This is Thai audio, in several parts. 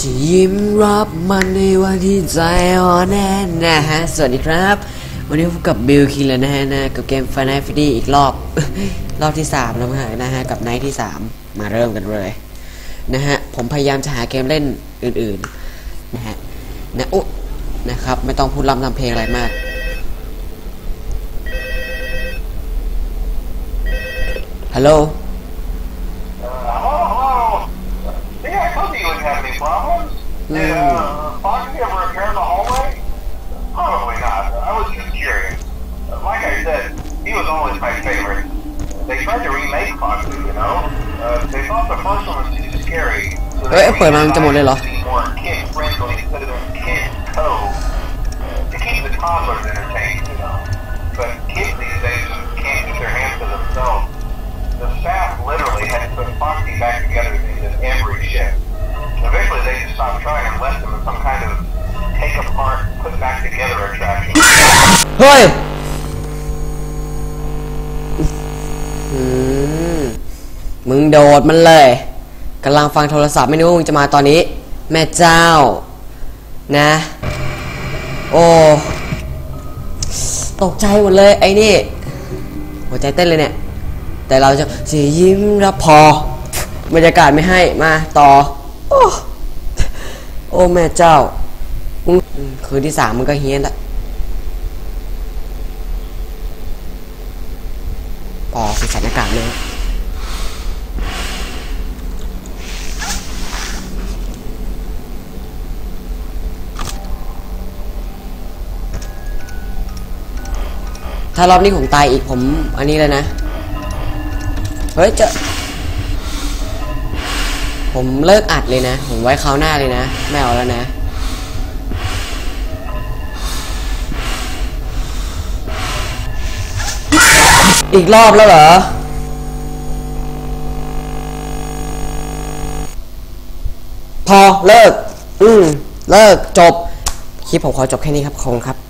จะยิ้มรับมันในวันที่ใจอ่อนแน่นะฮะ สวัสดีครับ วันนี้พบกับบิลคินแล้วนะฮะนะกับเกม Final Fantasy อีกรอบ รอบที่3แล้วนะฮะ กับไนท์ที่ 3 มาเริ่มกันเลย นะฮะ ผมพยายามจะหาเกมเล่นอื่นๆ นะฮะ นะอุ๊นะครับ ไม่ต้องพูดลำทำเพลงอะไรมากฮัลโหล always my favorite. They tried to remake Foxy, you know? Uh, they thought the first one was too scary. So eh, poi veramente morirà. Toddlers entertained, you know. But kids these days can't keep their hands to themselves. The staff literally had to put Foxy back together at every shift. Eventually, they just stopped trying and left him in some kind of take apart, put back together attraction. Hey! มึงโดดมันเลยกำลังฟังโทรศัพท์ไม่นึกว่ามึงจะมาตอนนี้ แม่เจ้า นะ โอ้ตกใจหมดเลยไอ้นี่ หัวใจเต้นเลยเนี่ย แต่เราจะสียิ้มรับพอบรรยากาศไม่ให้มาต่อ โอ้โอ้แม่เจ้าคืนที่สามมึงก็เฮี้ยนละปอคือสถานการณ์เลย ถ้ารอบนี้ผมตายอีกผม อันนี้เลยนะ เฮ้ยจะผมเลิกอัดเลยนะ ผมไว้คราวหน้าเลยนะ ไม่เอาแล้วนะ อีกรอบแล้วเหรอพอเลิก อืม เลิกจบ คลิปผมขอจบแค่นี้ครับ ขอบคุณครับ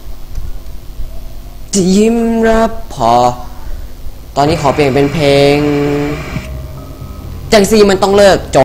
จะยิ้มรับพอ ตอนนี้ขอเปลี่ยนเป็นเพลง จังซีมันต้องเลิกจบ